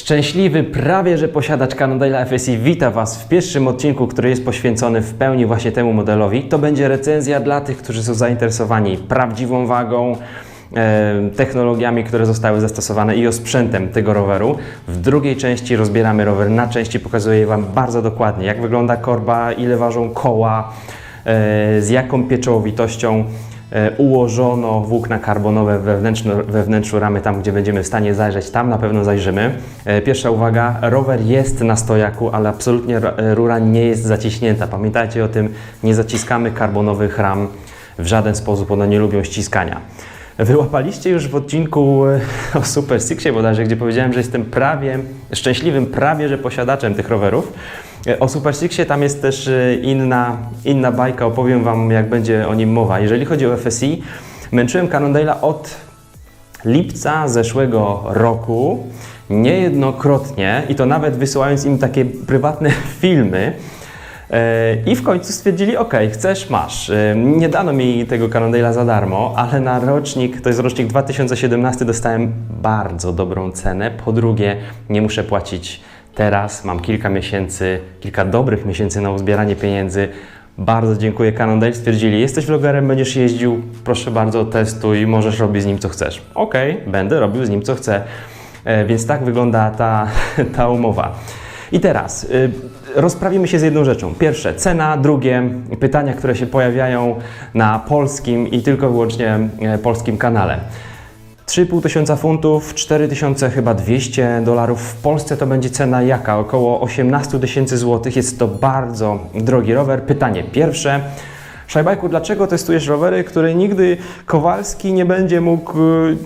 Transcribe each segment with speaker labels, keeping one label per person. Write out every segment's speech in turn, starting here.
Speaker 1: Szczęśliwy, prawie że posiadacz Cannondale'a FSI wita Was w pierwszym odcinku, który jest poświęcony w pełni właśnie temu modelowi. To będzie recenzja dla tych, którzy są zainteresowani prawdziwą wagą, e, technologiami, które zostały zastosowane i osprzętem tego roweru. W drugiej części rozbieramy rower na części, pokazuję Wam bardzo dokładnie, jak wygląda korba, ile ważą koła, e, z jaką pieczołowitością ułożono włókna karbonowe we wnętrzu, ramy, tam gdzie będziemy w stanie zajrzeć, tam na pewno zajrzymy. E, Pierwsza uwaga, rower jest na stojaku, ale absolutnie ra- rura nie jest zaciśnięta. Pamiętajcie o tym, nie zaciskamy karbonowych ram w żaden sposób, one nie lubią ściskania. Wyłapaliście już w odcinku e, o Super Sixie bodajże, gdzie powiedziałem, że jestem prawie, szczęśliwym prawie, że posiadaczem tych rowerów. E, O Super Sixie tam jest też e, inna, inna bajka, opowiem Wam jak będzie o nim mowa. Jeżeli chodzi o FSI, męczyłem Cannondale'a od lipca zeszłego roku niejednokrotnie i to nawet wysyłając im takie prywatne filmy. E, I w końcu stwierdzili, ok, chcesz, masz. Nie dano mi tego Cannondale'a za darmo, ale na rocznik, to jest rocznik 2017, dostałem bardzo dobrą cenę. Po drugie, nie muszę płacić teraz, mam kilka miesięcy, kilka dobrych miesięcy na uzbieranie pieniędzy. Bardzo dziękuję Cannondale, stwierdzili, jesteś vlogerem, będziesz jeździł, proszę bardzo, testuj, możesz robić z nim co chcesz. Ok, będę robił z nim co chcę. E, Więc tak wygląda ta, ta umowa. I teraz y, rozprawimy się z jedną rzeczą. Pierwsze, cena, drugie, pytania, które się pojawiają na polskim i tylko wyłącznie e, polskim kanale. 3,5 tysiąca funtów, 4 tysiące chyba 200 dolarów. W Polsce to będzie cena jaka? Około 18 tysięcy złotych. Jest to bardzo drogi rower. Pytanie pierwsze. Szajbajku, dlaczego testujesz rowery, które nigdy Kowalski nie będzie mógł y,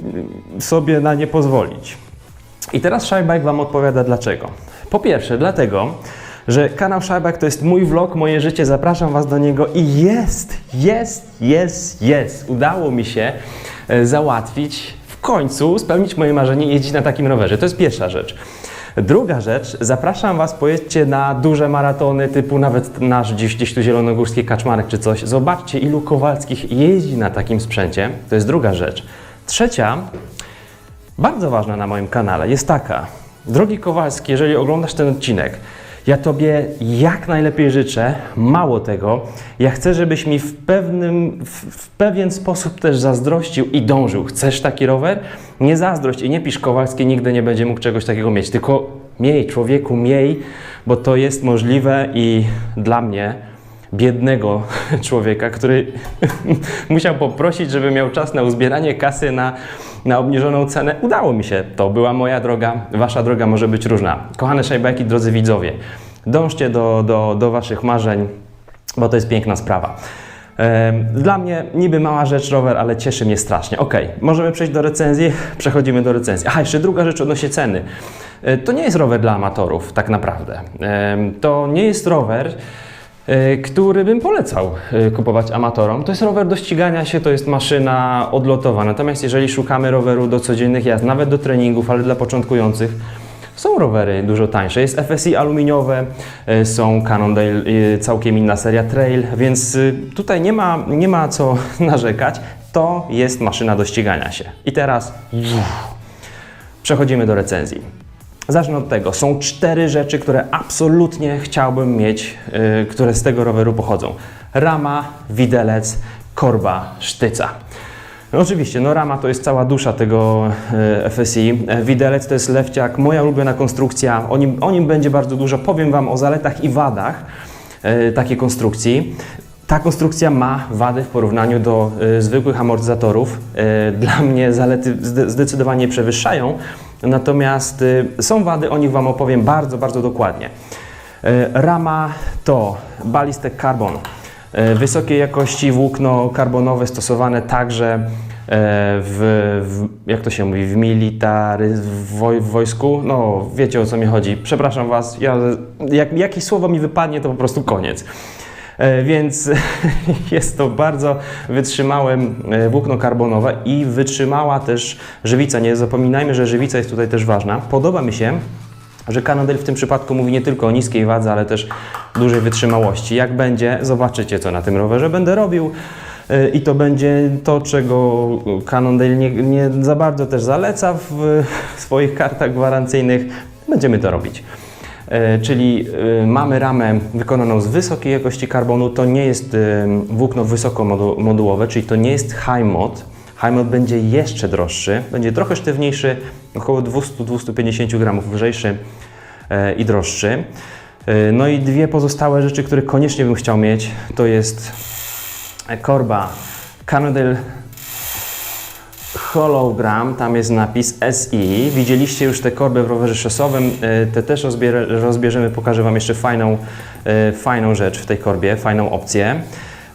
Speaker 1: sobie na nie pozwolić? I teraz Szajbajk Wam odpowiada dlaczego. Po pierwsze, dlatego, że kanał Szajbajk to jest mój vlog, moje życie, zapraszam Was do niego i jest, jest, jest, jest. Udało mi się e, załatwić, końcu spełnić moje marzenie jeździć na takim rowerze. To jest pierwsza rzecz. Druga rzecz, zapraszam Was, pojedźcie na duże maratony, typu nawet nasz gdzieś, gdzieś tu zielonogórski kaczmarek czy coś. Zobaczcie, ilu Kowalskich jeździ na takim sprzęcie. To jest druga rzecz. Trzecia, bardzo ważna na moim kanale jest taka. Drogi Kowalski, jeżeli oglądasz ten odcinek, ja Tobie jak najlepiej życzę. Mało tego, ja chcę, żebyś mi w, pewnym, w, w pewien sposób też zazdrościł i dążył. Chcesz taki rower? Nie zazdrość i nie pisz Kowalski, nigdy nie będzie mógł czegoś takiego mieć. Tylko miej, człowieku, miej, bo to jest możliwe i dla mnie biednego człowieka, który musiał poprosić, żeby miał czas na uzbieranie kasy na, na obniżoną cenę. Udało mi się. To była moja droga. Wasza droga może być różna. Kochane szajbajki, drodzy widzowie, dążcie do, do, do waszych marzeń, bo to jest piękna sprawa. Dla mnie niby mała rzecz rower, ale cieszy mnie strasznie. Ok, możemy przejść do recenzji. Przechodzimy do recenzji. Aha, jeszcze druga rzecz odnośnie ceny. E, To nie jest rower dla amatorów, tak naprawdę. To nie jest rower, który bym polecał e, kupować amatorom. To jest rower do ścigania się, to jest maszyna odlotowa. Natomiast jeżeli szukamy roweru do codziennych jazd, nawet do treningów, ale dla początkujących, są rowery dużo tańsze. Jest FSI aluminiowe, e, są Cannondale, e, całkiem inna seria Trail, więc e, tutaj nie ma, nie ma co narzekać. To jest maszyna do ścigania się. I teraz przechodzimy do recenzji. Zacznę od tego. Są cztery rzeczy, które absolutnie chciałbym mieć, yy, które z tego roweru pochodzą. Rama, widelec, korba, sztyca. No oczywiście, no rama to jest cała dusza tego e, FSI. Widelec to jest lewciak, moja ulubiona konstrukcja. O nim, o nim będzie bardzo dużo. Powiem Wam o zaletach i wadach e, takiej konstrukcji. Ta konstrukcja ma wady w porównaniu do e, zwykłych amortyzatorów. E, dla mnie zalety zde- zdecydowanie przewyższają, natomiast e, są wady, o nich Wam opowiem bardzo, bardzo dokładnie. E, Rama to Ballistek Carbon. E, Wysokiej jakości włókno karbonowe stosowane także w, w jak to się mówi, w military, w, woj, w wojsku. No, wiecie o co mi chodzi. Przepraszam Was, ja, jak jakieś słowo mi wypadnie, to po prostu koniec. E, Więc jest to bardzo wytrzymałe e, włókno karbonowe i wytrzymała też żywica. Nie zapominajmy, że żywica jest tutaj też ważna. Podoba mi się, że Cannondale w tym przypadku mówi nie tylko o niskiej wadze, ale też dużej wytrzymałości. Jak będzie, zobaczycie co na tym rowerze będę robił. Y, I to będzie to, czego Cannondale nie, nie za bardzo też zaleca w swoich kartach gwarancyjnych. będziemy to robić. E, Czyli e, mamy ramę wykonaną z wysokiej jakości karbonu. To nie jest e, włókno wysokomodułowe, czyli to nie jest high mod. High mod będzie jeszcze droższy, będzie trochę sztywniejszy, około 200-250 gramów lżejszy i droższy. No i dwie pozostałe rzeczy, które koniecznie bym chciał mieć, to jest korba Cannondale Hologram, tam jest napis SI. Widzieliście już te korby w rowerze szosowym, e, te też rozbierze, rozbierzemy, pokażę Wam jeszcze fajną, e, fajną rzecz w tej korbie, fajną opcję.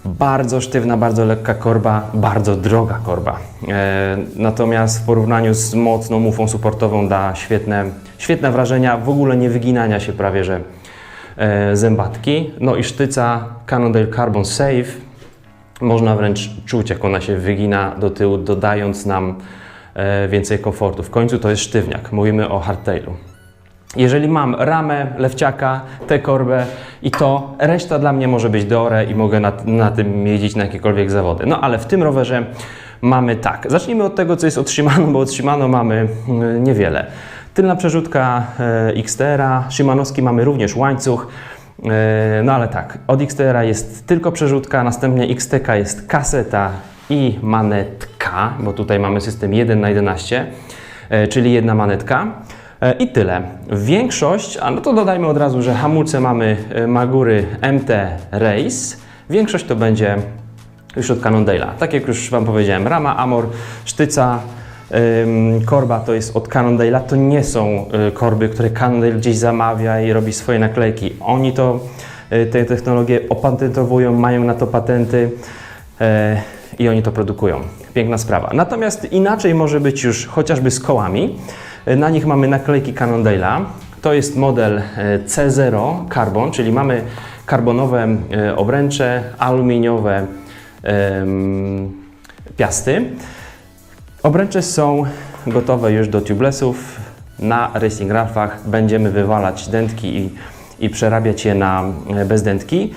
Speaker 1: Bardzo sztywna, bardzo lekka korba, bardzo droga korba. E, Natomiast w porównaniu z mocną mufą supportową da świetne, świetne wrażenia, w ogóle nie wyginania się prawie, że zębatki. No i sztyca Cannondale Carbon Safe, można wręcz czuć, jak ona się wygina do tyłu, dodając nam e, więcej komfortu. W końcu to jest sztywniak. Mówimy o hardtailu. Jeżeli mam ramę, lewciaka, tę korbę i to, reszta dla mnie może być dore i mogę na, na tym jeździć na jakiekolwiek zawody. No ale w tym rowerze mamy tak. Zacznijmy od tego, co jest od Shimano, bo od Shimano mamy mm, niewiele. Tylna przerzutka e, XTR-a, Shimanowski mamy również łańcuch. E, No ale tak, od XTR jest tylko przerzutka, następnie XTK jest kaseta i manetka, bo tutaj mamy system 1 na 11, e, czyli jedna manetka. E, I tyle. Większość, a no to dodajmy od razu, że hamulce mamy Magury MT Race. Większość to będzie już od Cannondale'a. Tak jak już Wam powiedziałem, rama Amor, sztyca, korba to jest od Cannondale'a. To nie są y, korby, które Cannondale gdzieś zamawia i robi swoje naklejki. Oni to, y, te technologie opatentowują, mają na to patenty y, i oni to produkują. Piękna sprawa. Natomiast inaczej może być już chociażby z kołami. Na nich mamy naklejki Cannondale'a. To jest model y, C0 Carbon, czyli mamy karbonowe obręcze, aluminiowe piasty. Obręcze są gotowe już do tubelessów. Na racing rafach będziemy wywalać dętki i, i przerabiać je na e, bezdętki.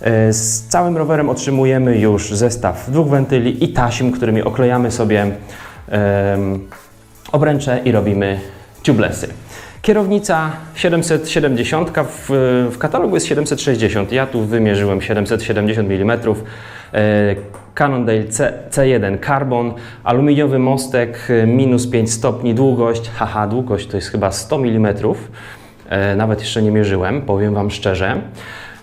Speaker 1: E, Z całym rowerem otrzymujemy już zestaw dwóch wentyli i taśm, którymi oklejamy sobie em, obręcze i robimy tubelessy. Kierownica 770, w, w katalogu jest 760, ja tu wymierzyłem 770 mm. Cannondale C, C1 Carbon, aluminiowy mostek, e, minus 5 stopni, długość, haha, długość to jest chyba 100 mm. E, nawet jeszcze nie mierzyłem, powiem Wam szczerze.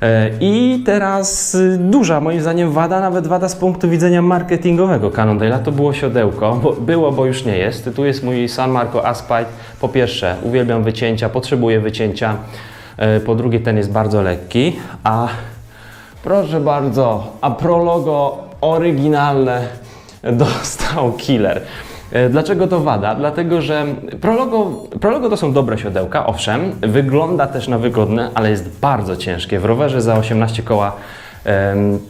Speaker 1: E, I teraz y, duża, moim zdaniem, wada, nawet wada z punktu widzenia marketingowego Cannondale'a, to było siodełko, bo, było, bo już nie jest. Tu jest mój San Marco Aspite. Po pierwsze, uwielbiam wycięcia, potrzebuję wycięcia. E, Po drugie, ten jest bardzo lekki, a proszę bardzo, a Prologo oryginalne dostał killer. E, Dlaczego to wada? Dlatego, że Prologo, Prologo to są dobre siodełka, owszem, wygląda też na wygodne, ale jest bardzo ciężkie. W rowerze za 18 koła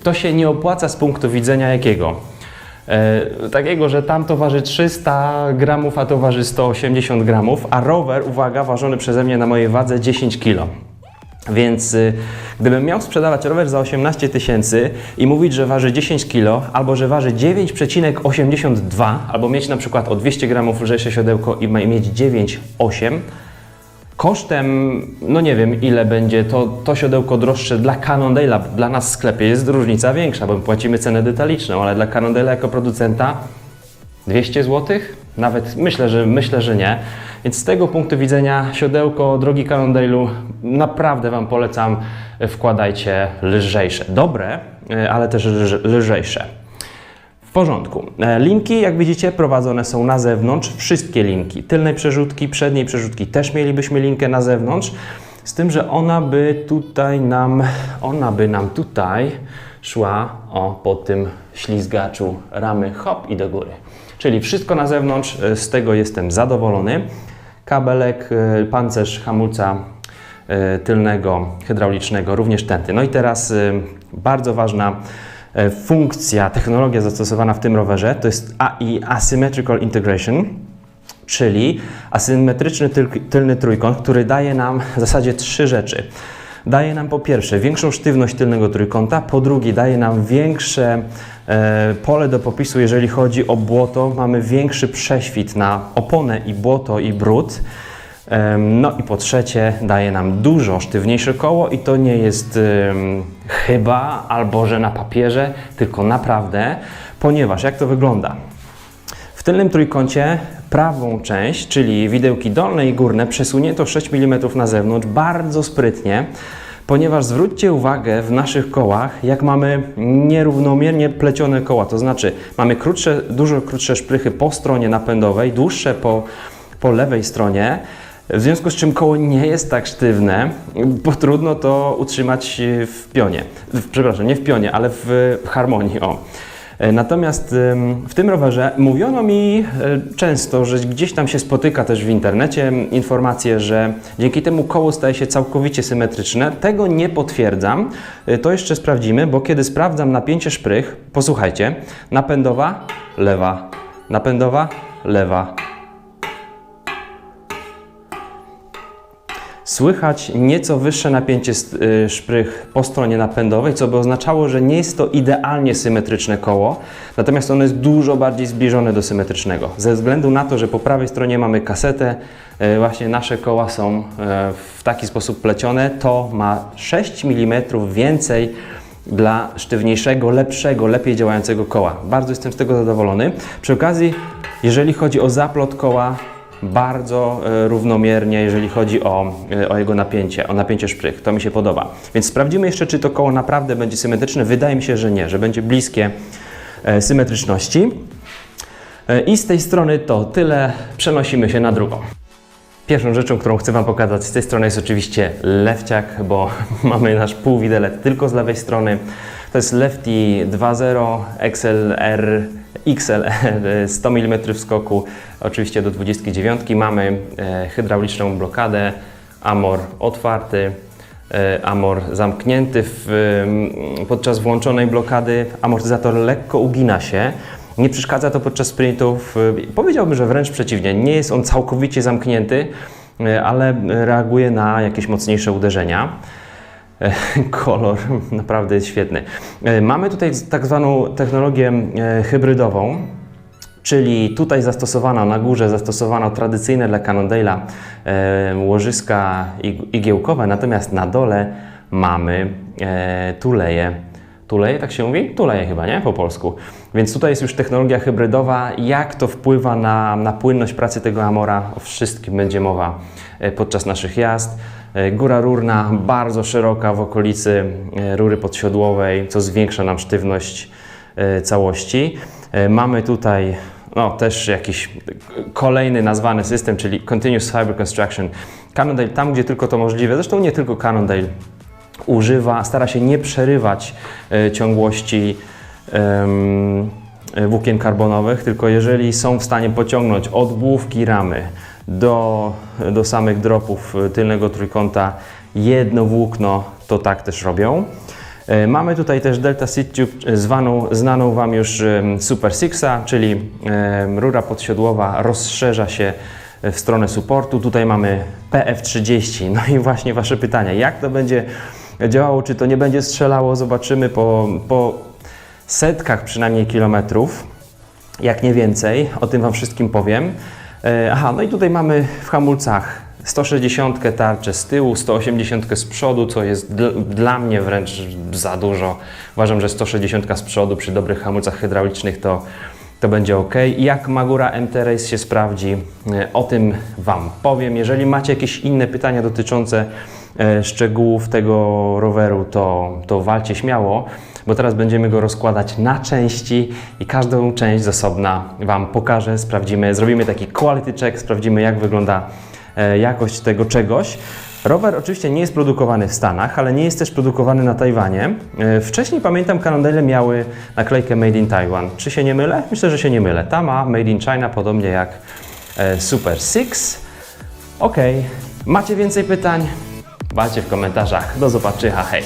Speaker 1: to się nie opłaca z punktu widzenia jakiego? E, takiego, że tam to waży 300 gramów, a to waży 180 gramów, a rower, uwaga, ważony przeze mnie na mojej wadze 10 kg. Więc y, gdybym miał sprzedawać rower za 18 tysięcy i mówić, że waży 10 kg, albo że waży 9,82, albo mieć na przykład o 200 gramów lżejsze siodełko i mieć 9,8, kosztem, no nie wiem ile będzie to, to siodełko droższe dla Cannondale'a, dla nas w sklepie jest różnica większa, bo płacimy cenę detaliczną, ale dla Cannondale'a jako producenta 200 zł? Nawet myślę, że myślę, że nie. Więc z tego punktu widzenia siodełko drogi Cannondale'u naprawdę Wam polecam. Wkładajcie lżejsze. Dobre, e, ale też lż- lżejsze. W porządku. E, Linki, jak widzicie, prowadzone są na zewnątrz. Wszystkie linki. Tylnej przerzutki, przedniej przerzutki też mielibyśmy linkę na zewnątrz. Z tym, że ona by tutaj nam, ona by nam tutaj szła o po tym ślizgaczu ramy hop i do góry. Czyli wszystko na zewnątrz, e, z tego jestem zadowolony. Kabelek, e, pancerz hamulca e, tylnego hydraulicznego, również tęty. No i teraz bardzo ważna funkcja, technologia zastosowana w tym rowerze to jest AI Asymmetrical Integration, czyli asymetryczny tyl, tylny trójkąt, który daje nam w zasadzie trzy rzeczy. Daje nam po pierwsze większą sztywność tylnego trójkąta, po drugie daje nam większe pole do popisu, jeżeli chodzi o błoto, mamy większy prześwit na oponę i błoto i brud. Em, No i po trzecie daje nam dużo sztywniejsze koło i to nie jest chyba albo że na papierze, tylko naprawdę, ponieważ jak to wygląda? W tylnym trójkącie prawą część, czyli widełki dolne i górne, przesunięto 6 mm na zewnątrz bardzo sprytnie, ponieważ zwróćcie uwagę w naszych kołach, jak mamy nierównomiernie plecione koła, to znaczy mamy krótsze, dużo krótsze szprychy po stronie napędowej, dłuższe po, po lewej stronie, w związku z czym koło nie jest tak sztywne, bo trudno to utrzymać w pionie. Przepraszam, nie w pionie, ale w harmonii. O. E, Natomiast w tym rowerze mówiono mi e, często, że gdzieś tam się spotyka też w internecie informacje, że dzięki temu koło staje się całkowicie symetryczne. Tego nie potwierdzam. E, To jeszcze sprawdzimy, bo kiedy sprawdzam napięcie szprych, posłuchajcie, napędowa, lewa, napędowa, lewa, Słychać nieco wyższe napięcie y, szprych po stronie napędowej, co by oznaczało, że nie jest to idealnie symetryczne koło, natomiast ono jest dużo bardziej zbliżone do symetrycznego. Ze względu na to, że po prawej stronie mamy kasetę, y, właśnie nasze koła są y, w taki sposób plecione, to ma 6 mm więcej dla sztywniejszego, lepszego, lepiej działającego koła. Bardzo jestem z tego zadowolony. Przy okazji, jeżeli chodzi o zaplot koła, bardzo e, równomiernie, jeżeli chodzi o, e, o jego napięcie, o napięcie szprych. To mi się podoba. Więc sprawdzimy jeszcze, czy to koło naprawdę będzie symetryczne. Wydaje mi się, że nie, że będzie bliskie e, symetryczności. I z tej strony to tyle. Przenosimy się na drugą. Pierwszą rzeczą, którą chcę Wam pokazać z tej strony jest oczywiście lewciak, bo mamy nasz półwidelec tylko z lewej strony. To jest Lefty 2.0 XLR XLR 100 mm w skoku, oczywiście do 29. Mamy e, hydrauliczną blokadę, amor otwarty, e, amor zamknięty. Em, podczas włączonej blokady amortyzator lekko ugina się. Nie przeszkadza to podczas sprintów. e, Powiedziałbym, że wręcz przeciwnie. Nie jest on całkowicie zamknięty, ale reaguje na jakieś mocniejsze uderzenia. E, Kolor naprawdę jest świetny. E, Mamy tutaj tak zwaną technologię e, hybrydową, czyli tutaj zastosowano, na górze zastosowano tradycyjne dla Cannondale'a łożyska ig- igiełkowe, natomiast na dole mamy tuleje. Tuleje, tak się mówi? Tuleje chyba, nie? Po polsku. Więc tutaj jest już technologia hybrydowa. Jak to wpływa na, na płynność pracy tego Amora? O wszystkim będzie mowa podczas naszych jazd. E, Góra rurna bardzo szeroka w okolicy e, rury podsiodłowej, co zwiększa nam sztywność e, całości. Mamy tutaj no, też jakiś kolejny nazwany system, czyli Continuous Fiber Construction. Cannondale tam, gdzie tylko to możliwe, zresztą nie tylko Cannondale używa, stara się nie przerywać ciągłości włókien karbonowych, tylko jeżeli są w stanie pociągnąć od główki ramy do, do samych dropów e, tylnego trójkąta jedno włókno, to tak też robią. E, Mamy tutaj też Delta Seat Tube, e, zwaną, znaną Wam już Super Sixa, czyli rura podsiodłowa rozszerza się w stronę supportu. Tutaj mamy PF30. No i właśnie Wasze pytania, jak to będzie działało, czy to nie będzie strzelało, zobaczymy po, po setkach przynajmniej kilometrów, jak nie więcej, o tym Wam wszystkim powiem. E, Aha, no i tutaj mamy w hamulcach 160 tarczę z tyłu, 180 z przodu, co jest dl- dla mnie wręcz za dużo. Uważam, że 160 z przodu przy dobrych hamulcach hydraulicznych to, to będzie ok. Jak Magura MT Race się sprawdzi, e, o tym Wam powiem. Jeżeli macie jakieś inne pytania dotyczące szczegółów tego roweru, to, to walcie śmiało, bo teraz będziemy go rozkładać na części i każdą część z osobna Wam pokażę, sprawdzimy, zrobimy taki quality check, sprawdzimy jak wygląda e, jakość tego czegoś. Rower oczywiście nie jest produkowany w Stanach, ale nie jest też produkowany na Tajwanie. E, Wcześniej pamiętam, Cannondale miały naklejkę Made in Taiwan. Czy się nie mylę? Myślę, że się nie mylę. Ta ma Made in China, podobnie jak e, Super Six. Ok, macie więcej pytań? Walcie w komentarzach. Do zobaczenia, hej!